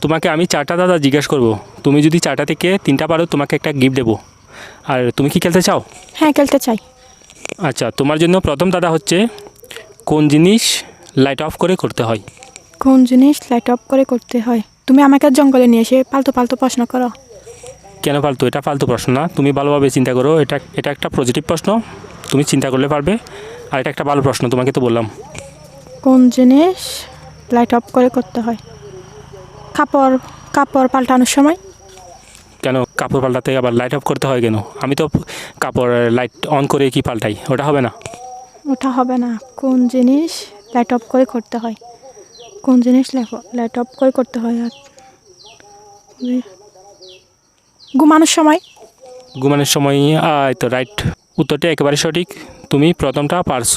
তোমাকে আমি চারটা দাদা জিজ্ঞেস করব। তুমি যদি চারটা থেকে তিনটা পারো তোমাকে একটা গিফট দেবো। আর তুমি কি খেলতে চাও? হ্যাঁ খেলতে চাই। আচ্ছা তোমার জন্য প্রথম দাদা হচ্ছে কোন জিনিস লাইট অফ করে করতে হয়? কোন জিনিস লাইট অফ করে করতে হয়? তুমি আমাকে জঙ্গলে নিয়ে এসে পালতু পালতু প্রশ্ন করো। কেন ফালতু এটা ফালতু প্রশ্ন না। তুমি ভালোভাবে চিন্তা করো। এটা এটা একটা পজিটিভ প্রশ্ন। তুমি চিন্তা করলে পারবে। আর এটা একটা ভালো প্রশ্ন তোমাকে তো বললাম। কোন জিনিস লাইট অফ করে করতে হয়? কাপড় কাপড় পাল্টানোর সময়। কেন? কাপড় পাল্টাতে আবার লাইট অফ করতে হয় কেন? আমি তো কাপড় লাইট অন করে কি পাল্টাই? ওটা হবে না। ওটা হবে না। কোন জিনিস লাইট অফ করে করতে হয়? কোন জিনিস লাইট অফ করে করতে হয় আর? ঘুমানোর সময়। ঘুমানোর সময় তো রাইট উত্তরটা একেবারে সঠিক। তুমি প্রথমটা পারছ।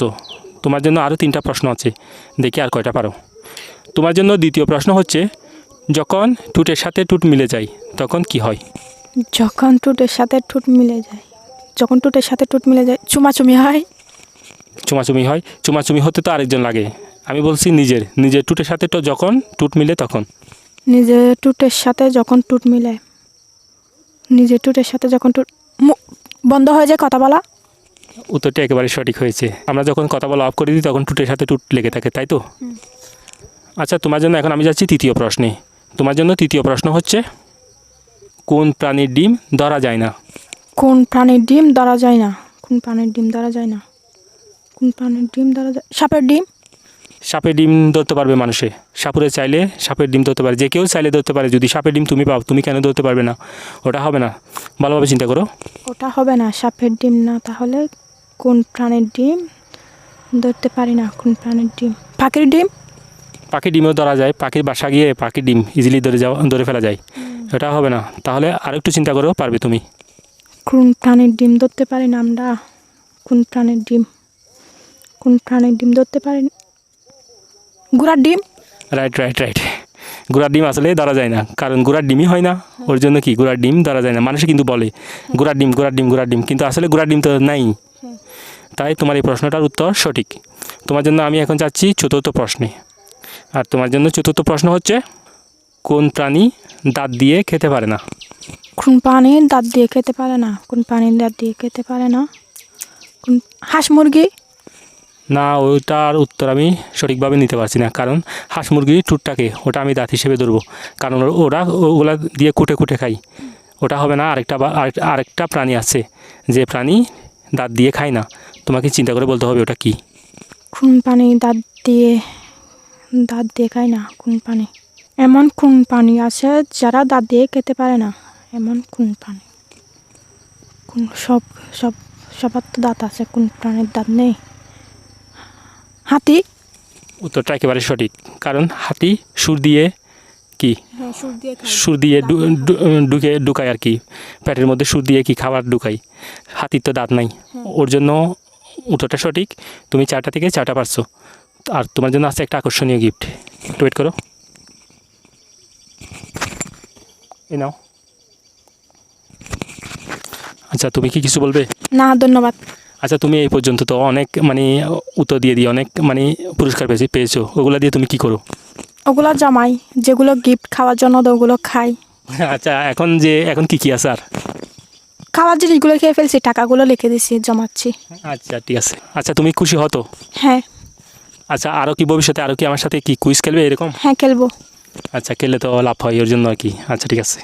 তোমার জন্য আরও তিনটা প্রশ্ন আছে। দেখি আর কয়টা পারো। তোমার জন্য দ্বিতীয় প্রশ্ন হচ্ছে যখন টুটের সাথে টুট মিলে যায় তখন কি হয়? যখন টুটের সাথে টুট মিলে যায় যখন টুটের সাথে টুট মিলে যায় চুমাচুমি হয়। চুমাচুমি হয়? চুমাচুমি হতে তো আরেকজন লাগে। আমি বলছি নিজের নিজের টুটের সাথে তো যখন টুট মিলে তখন। নিজের টুটের সাথে যখন টুট মিলে নিজের টুটের সাথে যখন টুট বন্ধ হয়ে যায় কথা বলা। উত্তরটা একেবারে সঠিক হয়েছে। আমরা যখন কথা বলা অফ করে দিই তখন টুটের সাথে টুট লেগে থাকে তাই তো? আচ্ছা তোমার জন্য এখন আমি যাচ্ছি তৃতীয় প্রশ্নে। তোমার জন্য তৃতীয় প্রশ্ন হচ্ছে কোন প্রাণীর ডিম ধরা যায় না? কোন প্রাণীর ডিম ধরা যায় না? কোন প্রাণীর ডিম ধরা যায় না? কোন প্রাণীর ডিম ধরা যায় সাপের ডিম? সাপের ডিম ধরতে পারবে মানুষে। সাপুরে চাইলে সাপের ডিম ধরতে পারে। যে কেউ চাইলে ধরতে পারে। যদি সাপের ডিম তুমি পাও তুমি কেন ধরতে পারবে না? ওটা হবে না। ভালোভাবে চিন্তা করো। ওটা হবে না। সাপের ডিম না তাহলে কোন প্রাণীর ডিম ধরতে পারি না? কোন প্রাণীর ডিম? পাখির ডিম? পাখির ডিমও ধরা যায় পাখির বাসা গিয়ে পাখির ডিম ইজিলি ধরে যাওয়া ধরে ফেলা যায়। এটা হবে না। তাহলে আরেকটু চিন্তা করো পারবে তুমি। কোন প্রাণীর ডিম ধরতে পারি না আমরা? কোন প্রাণীর ডিম? কোন প্রাণীর ডিম ধরতে পারি ঘোড়ার ডিম? রাইট রাইট রাইট গুড়ার ডিম আসলে ধরা যায় না। কারণ গুড়ার ডিমই হয় না। ওর জন্য কি? গুড়ার ডিম ধরা যায় না। মানুষে কিন্তু বলে গুড়ার ডিম গুড়ার ডিম গুড়ার ডিম। কিন্তু আসলে গুড়ার ডিম তো নাই। তাই তোমার এই প্রশ্নটার উত্তর সঠিক। তোমার জন্য আমি এখন যাচ্ছি চতুর্থ প্রশ্নে। আর তোমার জন্য চতুর্থ প্রশ্ন হচ্ছে কোন প্রাণী দাঁত দিয়ে খেতে পারে না? কোন প্রাণী দাঁত দিয়ে খেতে পারে না? কোন প্রাণী দাঁত দিয়ে খেতে পারে না? কোন হাঁস মুরগি? না ওইটার উত্তর আমি সঠিকভাবে নিতে পারছি না কারণ হাঁস মুরগির টুটটাকে ওটা আমি দাঁত হিসেবে ধরবো। কারণ ওরা- ওগুলা দিয়ে কুটে কুটে খাই ওটা হবে না আরেকটা আরেকটা প্রাণী আছে যে প্রাণী দাঁত দিয়ে খায় না। তোমাকে চিন্তা করে বলতে হবে ওটা কি। কোন প্রাণী দাঁত দিয়ে দাঁত দিয়ে খায় না কোন প্রাণী এমন কোন পানি আছে যারা দাঁত দিয়ে খেতে পারে না। এমন কোন পানি। কোন সব সব সবার তো দাঁত আছে কোন প্রাণীর দাঁত নেই। হাতি? উত্তরটা একেবারে সঠিক। কারণ হাতি সুর দিয়ে কি? সুর দিয়ে ঢুকে ঢুকায় আর কি। পেটের মধ্যে সুর দিয়ে কি খাবার ঢুকাই হাতির তো দাঁত নাই। ওর জন্য উত্তরটা সঠিক। তুমি চারটা থেকে চারটা পারছ। আর তোমার জন্য আছে একটা আকর্ষণীয় গিফট একটু ওয়েট করো। এই নাও। আচ্ছা তুমি কি কিছু বলবে? না ধন্যবাদ। আচ্ছা তুমি এই পর্যন্ত তো অনেক মানে উত্তর দিয়ে দিয়ে অনেক মানে পুরস্কার পেয়েছি পেয়েছ। ওগুলো দিয়ে তুমি কি করো? ওগুলো জামাই যেগুলো গিফট খাওয়ার জন্য তো ওগুলো খাই। আচ্ছা এখন যে এখন কি কি আছে আর? খাওয়ার জিনিসগুলো খেয়ে ফেলছি টাকাগুলো লিখে দিছি জমাচ্ছি। আচ্ছা ঠিক আছে। আচ্ছা তুমি খুশি হতো হ্যাঁ। আচ্ছা আরও কি ভবিষ্যতে আরও কি আমার সাথে কি কুইজ খেলবে এরকম? হ্যাঁ খেলব। আচ্ছা খেললে তো লাভ হয় ওর জন্য আর কি। আচ্ছা ঠিক আছে।